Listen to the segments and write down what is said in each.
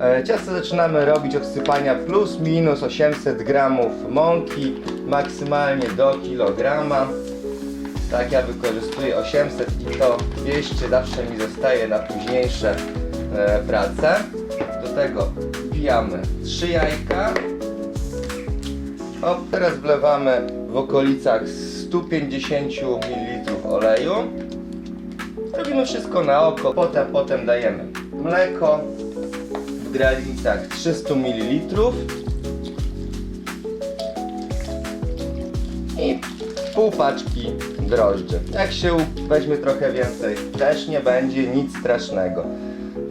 E, Ciasto zaczynamy robić od sypania plus minus 800 gramów mąki, maksymalnie do kilograma. Tak, ja wykorzystuję 800 i to 200 zawsze mi zostaje na późniejsze e, prace. Do tego wbijamy 3 jajka. O, teraz wlewamy w okolicach 150 ml oleju. Robimy wszystko na oko, potem, potem dajemy mleko w granicach 300 ml i pół paczki drożdży. Jak się weźmie trochę więcej, też nie będzie nic strasznego.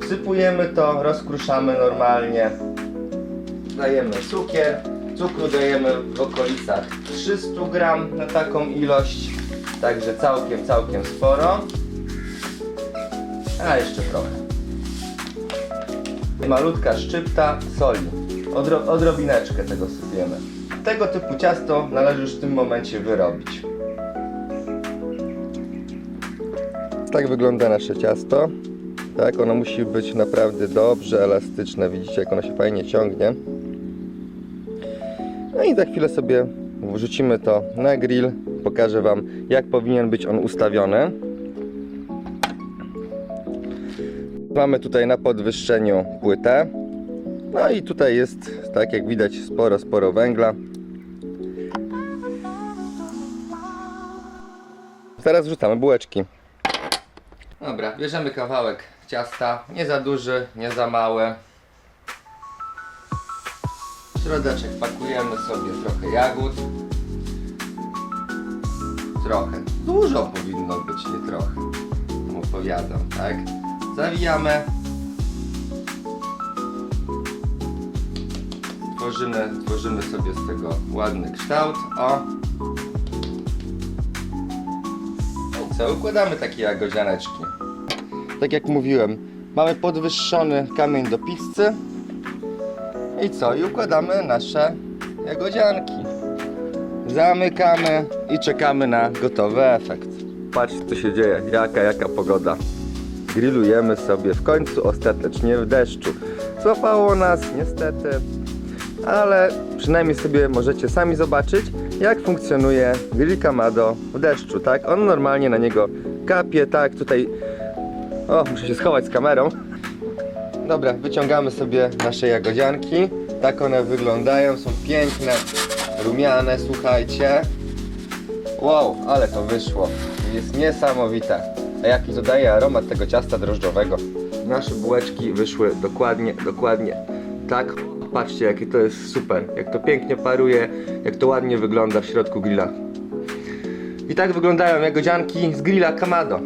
Wsypujemy to, rozkruszamy normalnie, dajemy cukier, cukru dajemy w okolicach 300 gram na taką ilość, także całkiem, całkiem sporo. A jeszcze trochę. Malutka szczypta soli. Odro odrobineczkę tego sypiemy. Tego typu ciasto należy już w tym momencie wyrobić. Tak wygląda nasze ciasto. Tak, ono musi być naprawdę dobrze elastyczne. Widzicie, jak ono się fajnie ciągnie. No i za chwilę sobie wrzucimy to na grill. Pokażę Wam, jak powinien być on ustawiony. Mamy tutaj na podwyższeniu płytę. No i tutaj jest, tak jak widać, sporo, sporo węgla. Teraz wrzucamy bułeczki. Dobra, bierzemy kawałek ciasta, nie za duży, nie za mały. W środeczek pakujemy sobie trochę jagód. Trochę. Dużo powinno być, nie trochę. Opowiadam, tak? Zawijamy. Tworzymy, tworzymy sobie z tego ładny kształt. O. No i co? Układamy takie jagodzianeczki. Tak jak mówiłem, mamy podwyższony kamień do pizzy. I co? I układamy nasze jagodzianki. Zamykamy i czekamy na gotowy efekt. Patrzcie co się dzieje, jaka, jaka pogoda. Grillujemy sobie w końcu ostatecznie w deszczu. Złapało nas niestety, ale przynajmniej sobie możecie sami zobaczyć jak funkcjonuje grill Kamado w deszczu, tak? On normalnie na niego kapie, tak? Tutaj... O, muszę się schować z kamerą. Dobra, wyciągamy sobie nasze jagodzianki. Tak one wyglądają, są piękne, rumiane, słuchajcie. Wow, ale to wyszło. Jest niesamowite. Jaki to daje aromat tego ciasta drożdżowego. Nasze bułeczki wyszły dokładnie, dokładnie tak. Patrzcie, jakie to jest super. Jak to pięknie paruje, jak to ładnie wygląda w środku grilla. I tak wyglądają jagodzianki z grilla Kamado.